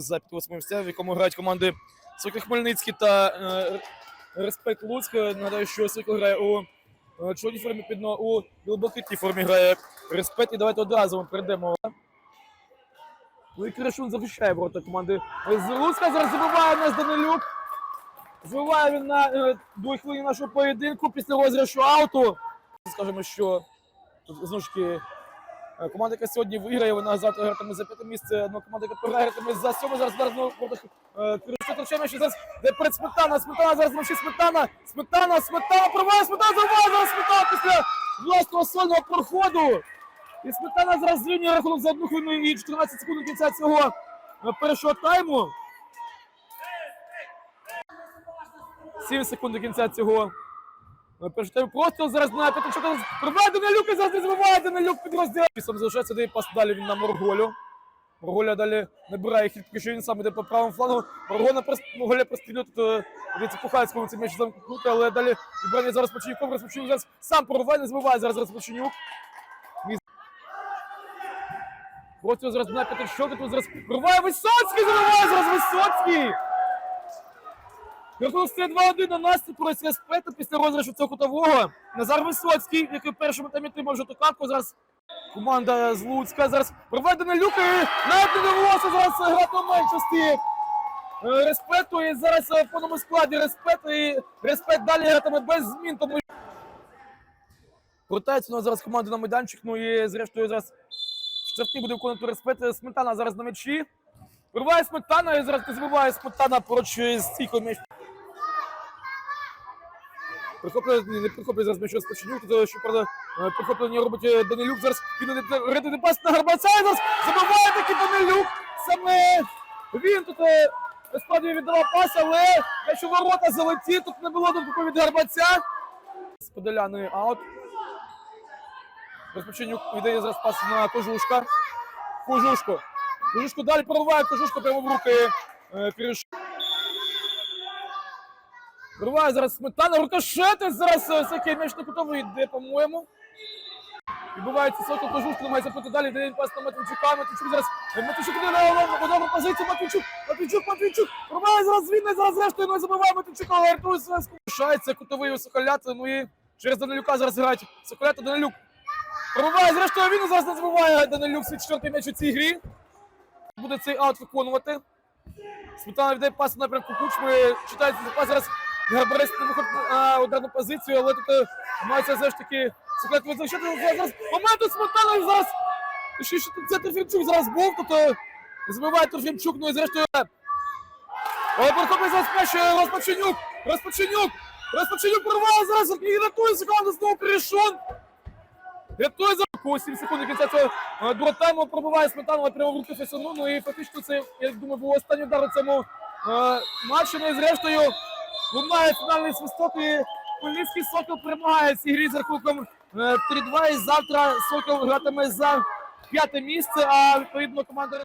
за підвосьмим в якому грають команди Сокіл Хмельницький та е, Респект Луцьк. Нагадаю, що Сокіл грає у е, чорній формі, підно у білоблакитній формі грає Респект. І давайте одразу ми перейдемо. Ну і Кришун захищає ворота команди з Луцька. Зараз забиває нас Данилюк. Забиває він на е, другій хвилині нашого поєдинку після розіграшу ауту. Скажемо, що знову ж таки команда, яка сьогодні виграє, вона завтра гратиме за п'яте місце. Одна команда, яка програє, за сьоме. Зараз зараз знову Кришун Трачевич. Зараз де перед Сметана. Сметана зараз мовчить Сметана. Сметана, Сметана, проває Сметана, забиває зараз Сметана після власного сольного проходу. І Сметана зараз зрівнює рахунок за одну хвилину і 14 секунд кінця цього е, першого тайму. 7 секунд до кінця цього е, першого тайму. Просто зараз на Петричука пробиває Данилюк і зараз не забиває Данилюк під розділ. Пісом залишається дає пас далі він на Морголю. Морголя далі набирає хід, що він сам іде по правому флангу. Морголя Морголя прострілює тут е, від Пухацького цей м'яч замкнути, але далі відбирання зараз Поченюком. Розпочинюк зараз сам прориває, не забиває зараз Розпоченюк. Просто зараз на Петрищук, тут зараз прориває Висоцький, зараз Висоцький. Рахунок 2-1 на наступ про респекту після розіграшу цього кутового. Назар Висоцький, який в першому таймі отримав жовту картку. Зараз команда з Луцька. Зараз проведена люка навіть не довелося зараз грати меншості. е, Респекту і зараз в повному складі респект і респект далі гратиме без змін, тому у нас зараз команда на майданчик, ну і зрештою зараз штрафний буде виконувати респект. Сметана зараз на м'ячі. Вирває сметана і зараз не забиває сметана поруч з стійкою ні, не прихоплює зараз м'яч розпочинюк, тут що правда е, прихоплення робить е, Данилюк. Зараз він пас на Гарбаця зараз забиває таки Данилюк. Саме він тут е, насправді віддавав пас, але якщо ворота залеті, тут не було думки від Гарбаця. З Подоляною аут. Розпочинюк віддає зараз пас на Кожушка. Кожушко. Кожушко далі прориває, Кожушко прямо в руки е, Прориває зараз сметана, рикошети зараз е, всякий м'яч на кутовий йде, по-моєму. Відбувається сокол Кожушко, намагається пити далі, дає він пас на Матвійчука, Матвійчук зараз, е, Матвійчук на одну позицію, Матвійчук, Матвійчук, Матвійчук, прориває зараз звільне, зараз зрештою не забиває Матвійчука, але рятує Свенську. Лишається кутовий у Соколяти, ну і через Данилюка зараз грають Соколята, Данилюк. Пробиває, зрештою він зараз не забуває Данилюк свій четвертий м'яч у цій грі. Буде цей аут виконувати. Сметана віддає пас на напрямку Кучми. Читається цей пас зараз На ударну позицію, але тут е, мається все ж таки Соколят визначити. Зараз момент у Сметана зараз. Ще що це Трофімчук зараз був, тут е, забиває Трофімчук, ну і зрештою. Але перехоплює зараз перший Розпоченюк. Розпоченюк. Розпоченюк порває зараз і рятує секунду знову Кришун. Рятує за руку 7 секунд до кінця цього е, пробиває сметану, але прямо в руки Фесону. Ну і фактично це, я думаю, був останній удар у цьому матчі. Ну і зрештою лунає фінальний свисток і Хмельницький Сокол перемагає цій грі з рахунком е, 3-2. І завтра Сокол гратиме за п'яте місце, а відповідно команда